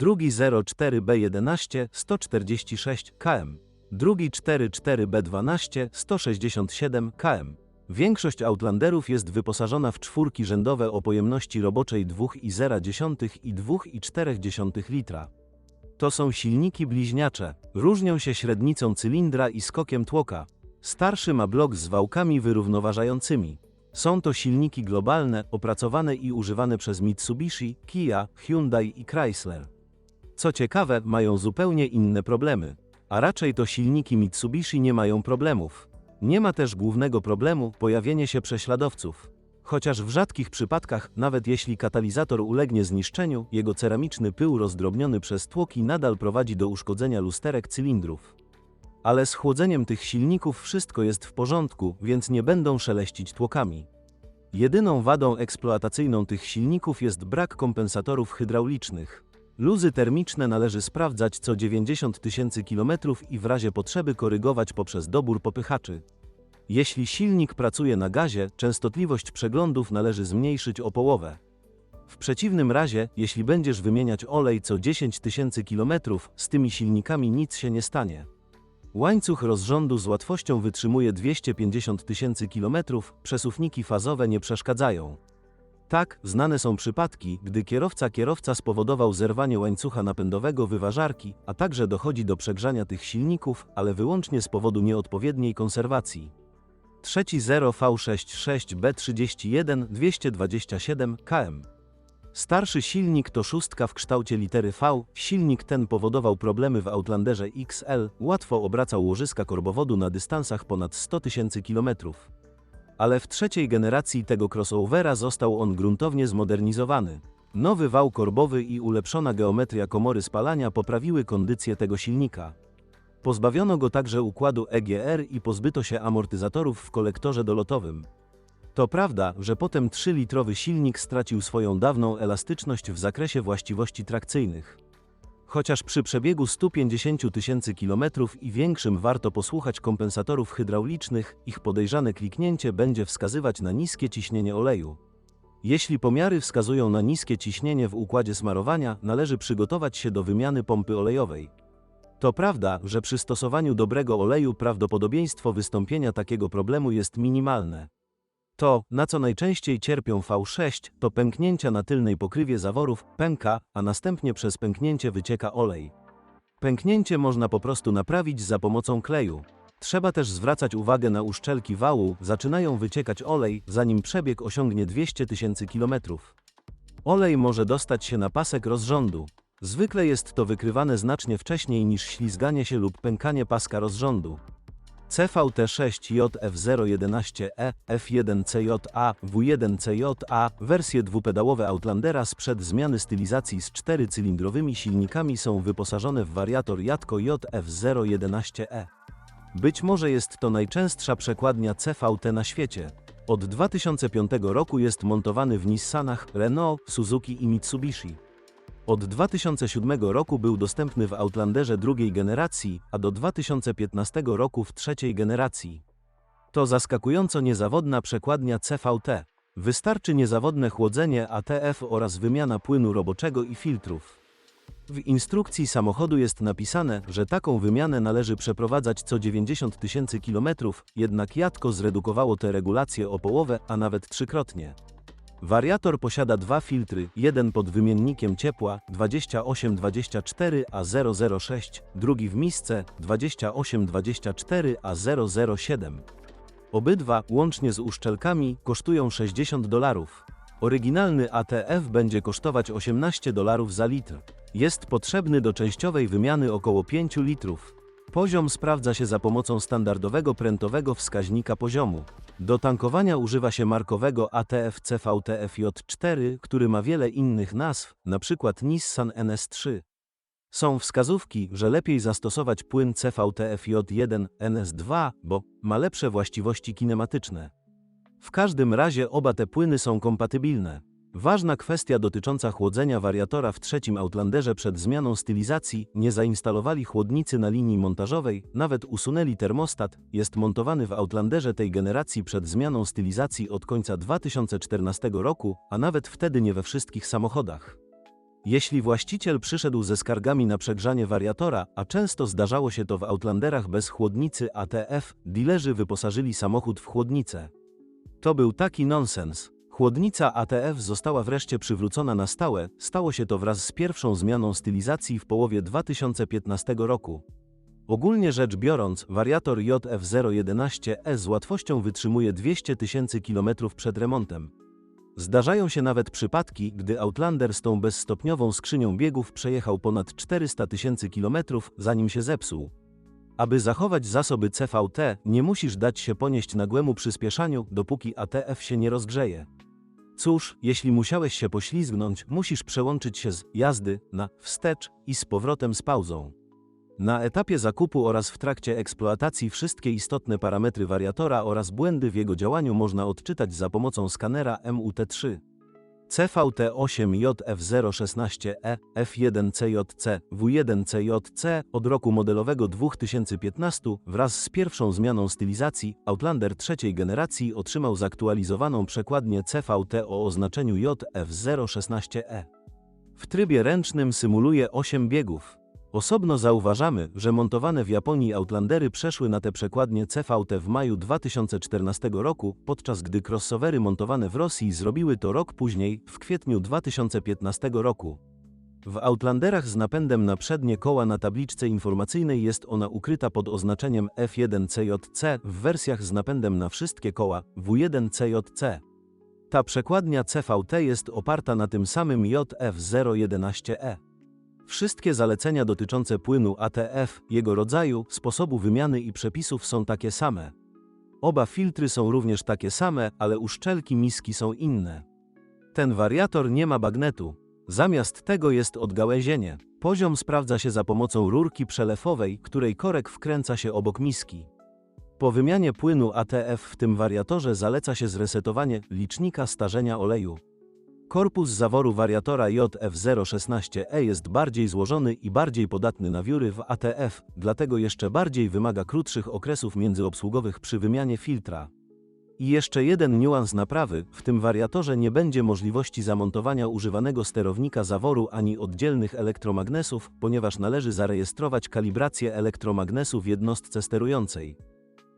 drugi 04B11 146 km, drugi 44B12 167 km. Większość Outlanderów jest wyposażona w czwórki rzędowe o pojemności roboczej 2,0 i 2,4 litra. To są silniki bliźniacze. Różnią się średnicą cylindra i skokiem tłoka. Starszy ma blok z wałkami wyrównoważającymi. Są to silniki globalne, opracowane i używane przez Mitsubishi, Kia, Hyundai i Chrysler. Co ciekawe, mają zupełnie inne problemy. A raczej to silniki Mitsubishi nie mają problemów. Nie ma też głównego problemu pojawienie się prześladowców. Chociaż w rzadkich przypadkach, nawet jeśli katalizator ulegnie zniszczeniu, jego ceramiczny pył rozdrobniony przez tłoki nadal prowadzi do uszkodzenia lusterek cylindrów. Ale z chłodzeniem tych silników wszystko jest w porządku, więc nie będą szeleścić tłokami. Jedyną wadą eksploatacyjną tych silników jest brak kompensatorów hydraulicznych. Luzy termiczne należy sprawdzać co 90 tysięcy kilometrów i w razie potrzeby korygować poprzez dobór popychaczy. Jeśli silnik pracuje na gazie, częstotliwość przeglądów należy zmniejszyć o połowę. W przeciwnym razie, jeśli będziesz wymieniać olej co 10 tysięcy kilometrów, z tymi silnikami nic się nie stanie. Łańcuch rozrządu z łatwością wytrzymuje 250 tysięcy kilometrów, przesuwniki fazowe nie przeszkadzają. Tak, znane są przypadki, gdy kierowca kierowca spowodował zerwanie łańcucha napędowego wyważarki, a także dochodzi do przegrzania tych silników, ale wyłącznie z powodu nieodpowiedniej konserwacji. Trzeci 0V66B31 227 km. Starszy silnik to szóstka w kształcie litery V. Silnik ten powodował problemy w Outlanderze XL, łatwo obracał łożyska korbowodu na dystansach ponad 100 tysięcy kilometrów. Ale w trzeciej generacji tego crossovera został on gruntownie zmodernizowany. Nowy wał korbowy i ulepszona geometria komory spalania poprawiły kondycję tego silnika. Pozbawiono go także układu EGR i pozbyto się amortyzatorów w kolektorze dolotowym. To prawda, że potem 3-litrowy silnik stracił swoją dawną elastyczność w zakresie właściwości trakcyjnych. Chociaż przy przebiegu 150 tysięcy kilometrów i większym warto posłuchać kompensatorów hydraulicznych, ich podejrzane kliknięcie będzie wskazywać na niskie ciśnienie oleju. Jeśli pomiary wskazują na niskie ciśnienie w układzie smarowania, należy przygotować się do wymiany pompy olejowej. To prawda, że przy stosowaniu dobrego oleju prawdopodobieństwo wystąpienia takiego problemu jest minimalne. To, na co najczęściej cierpią V6, to pęknięcia na tylnej pokrywie zaworów, pęka, a następnie przez pęknięcie wycieka olej. Pęknięcie można po prostu naprawić za pomocą kleju. Trzeba też zwracać uwagę na uszczelki wału, zaczynają wyciekać olej, zanim przebieg osiągnie 200 tysięcy kilometrów. Olej może dostać się na pasek rozrządu. Zwykle jest to wykrywane znacznie wcześniej niż ślizganie się lub pękanie paska rozrządu. CVT6JF011E, F1CJA, W1CJA, wersje dwupedałowe Outlandera sprzed zmiany stylizacji z czterycylindrowymi silnikami są wyposażone w wariator Jatko JF011E. Być może jest to najczęstsza przekładnia CVT na świecie. Od 2005 roku jest montowany w Nissanach, Renault, Suzuki i Mitsubishi. Od 2007 roku był dostępny w Outlanderze drugiej generacji, a do 2015 roku w trzeciej generacji. To zaskakująco niezawodna przekładnia CVT. Wystarczy niezawodne chłodzenie ATF oraz wymiana płynu roboczego i filtrów. W instrukcji samochodu jest napisane, że taką wymianę należy przeprowadzać co 90 tysięcy kilometrów, jednak Jatko zredukowało te regulacje o połowę, a nawet trzykrotnie. Wariator posiada dwa filtry, jeden pod wymiennikiem ciepła 2824 a 006, drugi w misce 2824 a 007. Obydwa, łącznie z uszczelkami, kosztują 60 dolarów. Oryginalny ATF będzie kosztować 18 dolarów za litr. Jest potrzebny do częściowej wymiany około 5 litrów. Poziom sprawdza się za pomocą standardowego prętowego wskaźnika poziomu. Do tankowania używa się markowego ATF CVTFJ4, który ma wiele innych nazw, np. Nissan NS3. Są wskazówki, że lepiej zastosować płyn CVTFJ1 NS2, bo ma lepsze właściwości kinematyczne. W każdym razie oba te płyny są kompatybilne. Ważna kwestia dotycząca chłodzenia wariatora w trzecim Outlanderze przed zmianą stylizacji, nie zainstalowali chłodnicy na linii montażowej, nawet usunęli termostat, jest montowany w Outlanderze tej generacji przed zmianą stylizacji od końca 2014 roku, a nawet wtedy nie we wszystkich samochodach. Jeśli właściciel przyszedł ze skargami na przegrzanie wariatora, a często zdarzało się to w Outlanderach bez chłodnicy ATF, dilerzy wyposażyli samochód w chłodnicę. To był taki nonsens. Chłodnica ATF została wreszcie przywrócona na stałe, stało się to wraz z pierwszą zmianą stylizacji w połowie 2015 roku. Ogólnie rzecz biorąc, wariator JF011E z łatwością wytrzymuje 200 tysięcy kilometrów przed remontem. Zdarzają się nawet przypadki, gdy Outlander z tą bezstopniową skrzynią biegów przejechał ponad 400 tysięcy kilometrów, zanim się zepsuł. Aby zachować zasoby CVT, nie musisz dać się ponieść nagłemu przyspieszaniu, dopóki ATF się nie rozgrzeje. Cóż, jeśli musiałeś się poślizgnąć, musisz przełączyć się z jazdy na wstecz i z powrotem z pauzą. Na etapie zakupu oraz w trakcie eksploatacji wszystkie istotne parametry wariatora oraz błędy w jego działaniu można odczytać za pomocą skanera MUT3. CVT8JF016E, F1CJC, W1CJC od roku modelowego 2015 wraz z pierwszą zmianą stylizacji Outlander trzeciej generacji otrzymał zaktualizowaną przekładnię CVT o oznaczeniu JF016E. W trybie ręcznym symuluje 8 biegów. Osobno zauważamy, że montowane w Japonii Outlandery przeszły na te przekładnie CVT w maju 2014 roku, podczas gdy crossovery montowane w Rosji zrobiły to rok później, w kwietniu 2015 roku. W Outlanderach z napędem na przednie koła na tabliczce informacyjnej jest ona ukryta pod oznaczeniem F1CJC w wersjach z napędem na wszystkie koła W1CJC. Ta przekładnia CVT jest oparta na tym samym JF011E. Wszystkie zalecenia dotyczące płynu ATF, jego rodzaju, sposobu wymiany i przepisów są takie same. Oba filtry są również takie same, ale uszczelki miski są inne. Ten wariator nie ma bagnetu. Zamiast tego jest odgałęzienie. Poziom sprawdza się za pomocą rurki przelewowej, której korek wkręca się obok miski. Po wymianie płynu ATF w tym wariatorze zaleca się zresetowanie licznika starzenia oleju. Korpus zaworu wariatora JF016E jest bardziej złożony i bardziej podatny na wióry w ATF, dlatego jeszcze bardziej wymaga krótszych okresów międzyobsługowych przy wymianie filtra. I jeszcze jeden niuans naprawy, w tym wariatorze nie będzie możliwości zamontowania używanego sterownika zaworu ani oddzielnych elektromagnesów, ponieważ należy zarejestrować kalibrację elektromagnesu w jednostce sterującej.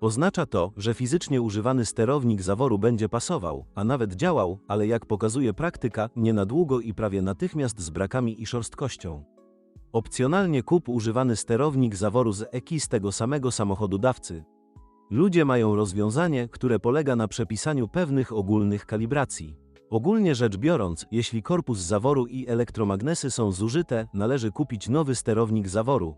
Oznacza to, że fizycznie używany sterownik zaworu będzie pasował, a nawet działał, ale jak pokazuje praktyka, nie na długo i prawie natychmiast z brakami i szorstkością. Opcjonalnie kup używany sterownik zaworu z EKI z tego samego samochodu dawcy. Ludzie mają rozwiązanie, które polega na przepisaniu pewnych ogólnych kalibracji. Ogólnie rzecz biorąc, jeśli korpus zaworu i elektromagnesy są zużyte, należy kupić nowy sterownik zaworu,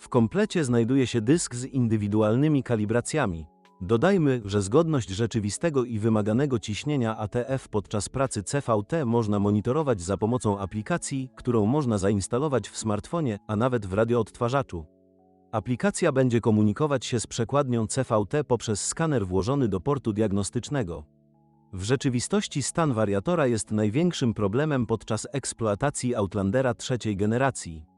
w komplecie znajduje się dysk z indywidualnymi kalibracjami. Dodajmy, że zgodność rzeczywistego i wymaganego ciśnienia ATF podczas pracy CVT można monitorować za pomocą aplikacji, którą można zainstalować w smartfonie, a nawet w radioodtwarzaczu. Aplikacja będzie komunikować się z przekładnią CVT poprzez skaner włożony do portu diagnostycznego. W rzeczywistości stan wariatora jest największym problemem podczas eksploatacji Outlandera trzeciej generacji.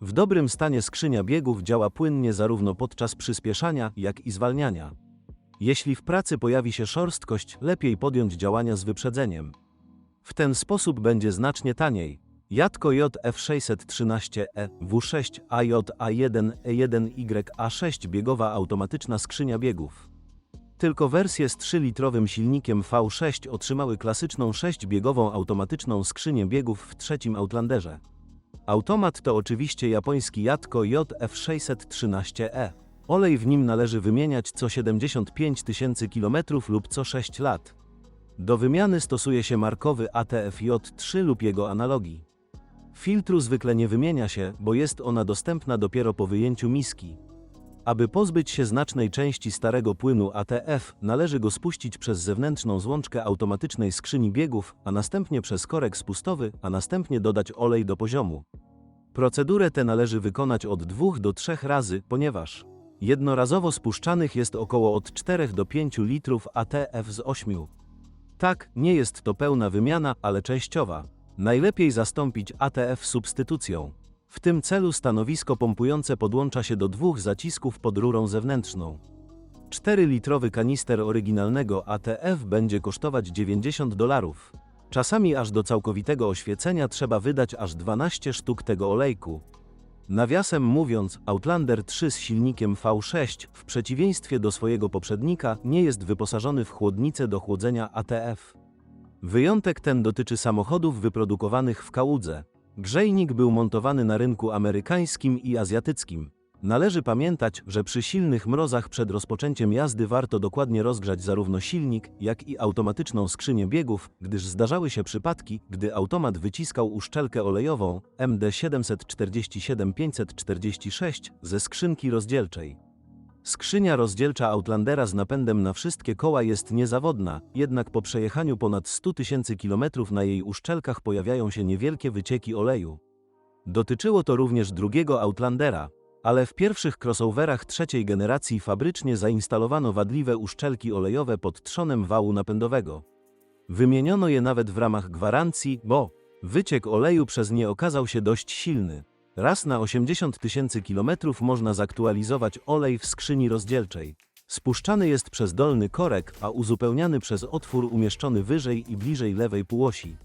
W dobrym stanie skrzynia biegów działa płynnie zarówno podczas przyspieszania, jak i zwalniania. Jeśli w pracy pojawi się szorstkość, lepiej podjąć działania z wyprzedzeniem. W ten sposób będzie znacznie taniej. Jatko JF613E W6 AJ-A1 E1YA6 biegowa automatyczna skrzynia biegów. Tylko wersje z 3-litrowym silnikiem V6 otrzymały klasyczną 6-biegową automatyczną skrzynię biegów w trzecim Outlanderze. Automat to oczywiście japoński Jatko JF613E. Olej w nim należy wymieniać co 75 tysięcy km lub co 6 lat. Do wymiany stosuje się markowy ATFJ3 lub jego analogi. Filtru zwykle nie wymienia się, bo jest ona dostępna dopiero po wyjęciu miski. Aby pozbyć się znacznej części starego płynu ATF, należy go spuścić przez zewnętrzną złączkę automatycznej skrzyni biegów, a następnie przez korek spustowy, a następnie dodać olej do poziomu. Procedurę tę należy wykonać od 2 do 3 razy, ponieważ jednorazowo spuszczanych jest około od 4 do 5 litrów ATF z 8. Tak, nie jest to pełna wymiana, ale częściowa. Najlepiej zastąpić ATF substytucją. W tym celu stanowisko pompujące podłącza się do dwóch zacisków pod rurą zewnętrzną. 4-litrowy kanister oryginalnego ATF będzie kosztować 90 dolarów. Czasami aż do całkowitego oświecenia trzeba wydać aż 12 sztuk tego olejku. Nawiasem mówiąc, Outlander 3 z silnikiem V6, w przeciwieństwie do swojego poprzednika, nie jest wyposażony w chłodnicę do chłodzenia ATF. Wyjątek ten dotyczy samochodów wyprodukowanych w Kałudze. Grzejnik był montowany na rynku amerykańskim i azjatyckim. Należy pamiętać, że przy silnych mrozach przed rozpoczęciem jazdy warto dokładnie rozgrzać zarówno silnik, jak i automatyczną skrzynię biegów, gdyż zdarzały się przypadki, gdy automat wyciskał uszczelkę olejową MD 747-546 ze skrzynki rozdzielczej. Skrzynia rozdzielcza Outlandera z napędem na wszystkie koła jest niezawodna, jednak po przejechaniu ponad 100 tysięcy kilometrów na jej uszczelkach pojawiają się niewielkie wycieki oleju. Dotyczyło to również drugiego Outlandera, ale w pierwszych crossoverach trzeciej generacji fabrycznie zainstalowano wadliwe uszczelki olejowe pod trzonem wału napędowego. Wymieniono je nawet w ramach gwarancji, bo wyciek oleju przez nie okazał się dość silny. Raz na 80 tysięcy kilometrów można zaktualizować olej w skrzyni rozdzielczej. Spuszczany jest przez dolny korek, a uzupełniany przez otwór umieszczony wyżej i bliżej lewej półosi.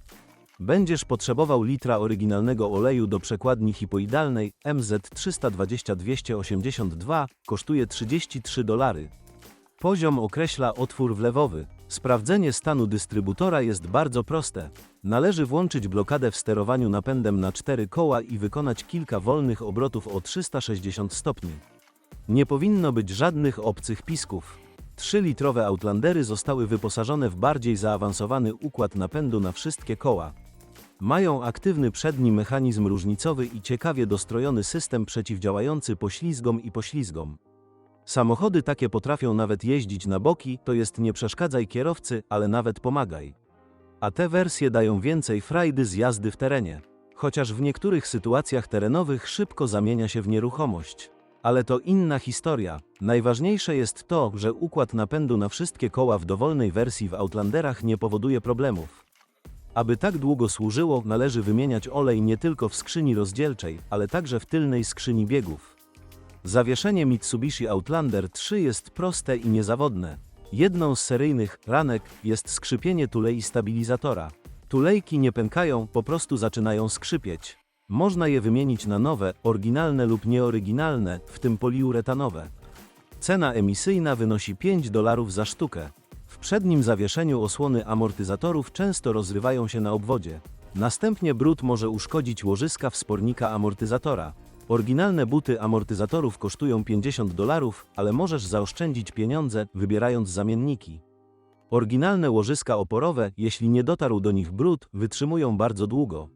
Będziesz potrzebował litra oryginalnego oleju do przekładni hipoidalnej MZ320-282, kosztuje 33 dolary. Poziom określa otwór wlewowy. Sprawdzenie stanu dystrybutora jest bardzo proste. Należy włączyć blokadę w sterowaniu napędem na cztery koła i wykonać kilka wolnych obrotów o 360 stopni. Nie powinno być żadnych obcych pisków. 3-litrowe Outlandery zostały wyposażone w bardziej zaawansowany układ napędu na wszystkie koła. Mają aktywny przedni mechanizm różnicowy i ciekawie dostrojony system przeciwdziałający poślizgom i poślizgom. Samochody takie potrafią nawet jeździć na boki, to jest nie przeszkadzaj kierowcy, ale nawet pomagaj. A te wersje dają więcej frajdy z jazdy w terenie. Chociaż w niektórych sytuacjach terenowych szybko zamienia się w nieruchomość. Ale to inna historia. Najważniejsze jest to, że układ napędu na wszystkie koła w dowolnej wersji w Outlanderach nie powoduje problemów. Aby tak długo służyło, należy wymieniać olej nie tylko w skrzyni rozdzielczej, ale także w tylnej skrzyni biegów. Zawieszenie Mitsubishi Outlander 3 jest proste i niezawodne. Jedną z seryjnych ranek jest skrzypienie tulei stabilizatora. Tulejki nie pękają, po prostu zaczynają skrzypieć. Można je wymienić na nowe, oryginalne lub nieoryginalne, w tym poliuretanowe. Cena emisyjna wynosi 5 dolarów za sztukę. W przednim zawieszeniu osłony amortyzatorów często rozrywają się na obwodzie. Następnie brud może uszkodzić łożyska wspornika amortyzatora. Oryginalne buty amortyzatorów kosztują 50 dolarów, ale możesz zaoszczędzić pieniądze, wybierając zamienniki. Oryginalne łożyska oporowe, jeśli nie dotarł do nich brud, wytrzymują bardzo długo.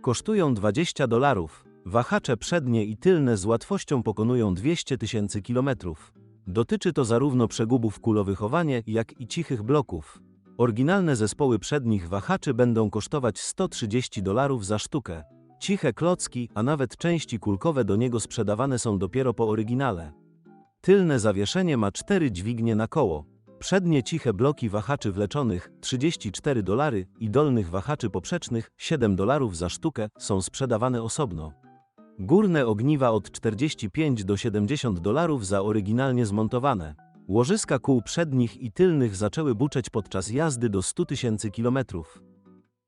Kosztują 20 dolarów. Wahacze przednie i tylne z łatwością pokonują 200 tysięcy kilometrów. Dotyczy to zarówno przegubów kulowychowanie, jak i cichych bloków. Oryginalne zespoły przednich wahaczy będą kosztować 130 dolarów za sztukę. Ciche klocki, a nawet części kulkowe do niego sprzedawane są dopiero po oryginale. Tylne zawieszenie ma cztery dźwignie na koło. Przednie ciche bloki wahaczy wleczonych 34 dolary i dolnych wahaczy poprzecznych 7 dolarów za sztukę są sprzedawane osobno. Górne ogniwa od 45 do 70 dolarów za oryginalnie zmontowane. Łożyska kół przednich i tylnych zaczęły buczeć podczas jazdy do 100 tysięcy kilometrów.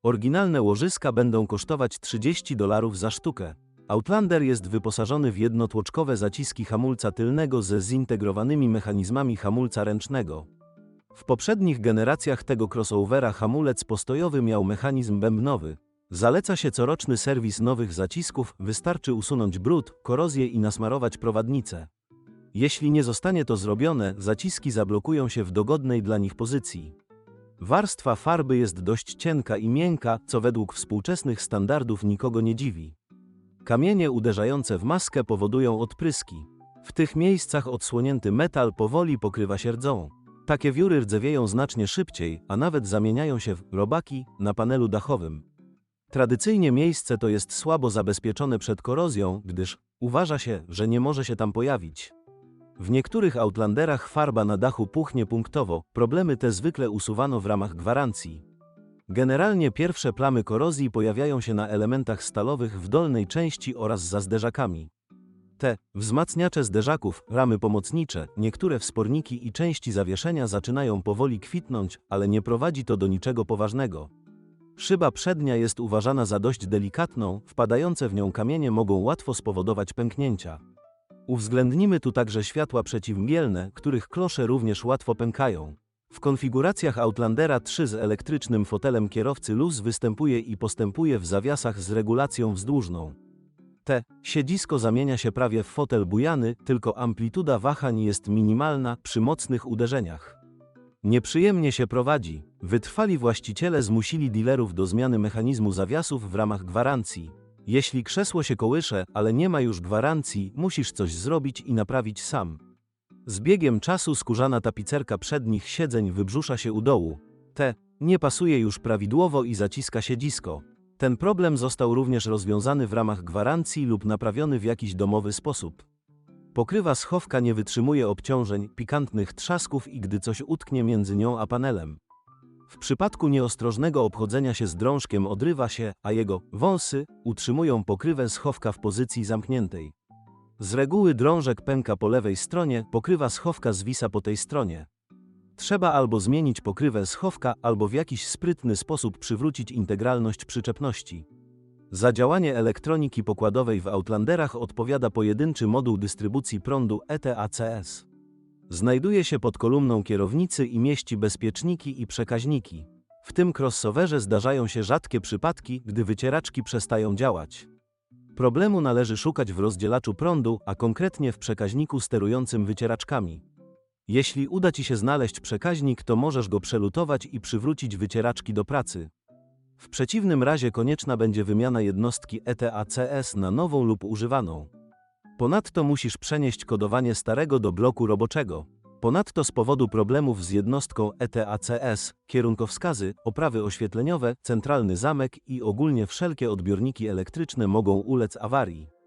Oryginalne łożyska będą kosztować 30 dolarów za sztukę. Outlander jest wyposażony w jednotłoczkowe zaciski hamulca tylnego ze zintegrowanymi mechanizmami hamulca ręcznego. W poprzednich generacjach tego crossovera hamulec postojowy miał mechanizm bębnowy. Zaleca się coroczny serwis nowych zacisków, wystarczy usunąć brud, korozję i nasmarować prowadnicę. Jeśli nie zostanie to zrobione, zaciski zablokują się w dogodnej dla nich pozycji. Warstwa farby jest dość cienka i miękka, co według współczesnych standardów nikogo nie dziwi. Kamienie uderzające w maskę powodują odpryski. W tych miejscach odsłonięty metal powoli pokrywa się rdzą. Takie wióry rdzewieją znacznie szybciej, a nawet zamieniają się w robaki na panelu dachowym. Tradycyjnie miejsce to jest słabo zabezpieczone przed korozją, gdyż uważa się, że nie może się tam pojawić. W niektórych Outlanderach farba na dachu puchnie punktowo, problemy te zwykle usuwano w ramach gwarancji. Generalnie pierwsze plamy korozji pojawiają się na elementach stalowych w dolnej części oraz za zderzakami. Te wzmacniacze zderzaków, ramy pomocnicze, niektóre wsporniki i części zawieszenia zaczynają powoli kwitnąć, ale nie prowadzi to do niczego poważnego. Szyba przednia jest uważana za dość delikatną, wpadające w nią kamienie mogą łatwo spowodować pęknięcia. Uwzględnimy tu także światła przeciwmgielne, których klosze również łatwo pękają. W konfiguracjach Outlandera 3 z elektrycznym fotelem kierowcy luz występuje i postępuje w zawiasach z regulacją wzdłużną. T. Siedzisko zamienia się prawie w fotel bujany, tylko amplituda wahań jest minimalna przy mocnych uderzeniach. Nieprzyjemnie się prowadzi. Wytrwali właściciele zmusili dealerów do zmiany mechanizmu zawiasów w ramach gwarancji. Jeśli krzesło się kołysze, ale nie ma już gwarancji, musisz coś zrobić i naprawić sam. Z biegiem czasu skórzana tapicerka przednich siedzeń wybrzusza się u dołu. T. Nie pasuje już prawidłowo i zaciska siedzisko. Ten problem został również rozwiązany w ramach gwarancji lub naprawiony w jakiś domowy sposób. Pokrywa schowka nie wytrzymuje obciążeń, pikantnych trzasków i gdy coś utknie między nią a panelem. W przypadku nieostrożnego obchodzenia się z drążkiem odrywa się, a jego wąsy utrzymują pokrywę schowka w pozycji zamkniętej. Z reguły drążek pęka po lewej stronie, pokrywa schowka zwisa po tej stronie. Trzeba albo zmienić pokrywę schowka, albo w jakiś sprytny sposób przywrócić integralność przyczepności. Za działanie elektroniki pokładowej w Outlanderach odpowiada pojedynczy moduł dystrybucji prądu ETACS. Znajduje się pod kolumną kierownicy i mieści bezpieczniki i przekaźniki. W tym crossoverze zdarzają się rzadkie przypadki, gdy wycieraczki przestają działać. Problemu należy szukać w rozdzielaczu prądu, a konkretnie w przekaźniku sterującym wycieraczkami. Jeśli uda Ci się znaleźć przekaźnik, to możesz go przelutować i przywrócić wycieraczki do pracy. W przeciwnym razie konieczna będzie wymiana jednostki ETACS na nową lub używaną. Ponadto musisz przenieść kodowanie starego do bloku roboczego. Ponadto z powodu problemów z jednostką ETACS, kierunkowskazy, oprawy oświetleniowe, centralny zamek i ogólnie wszelkie odbiorniki elektryczne mogą ulec awarii.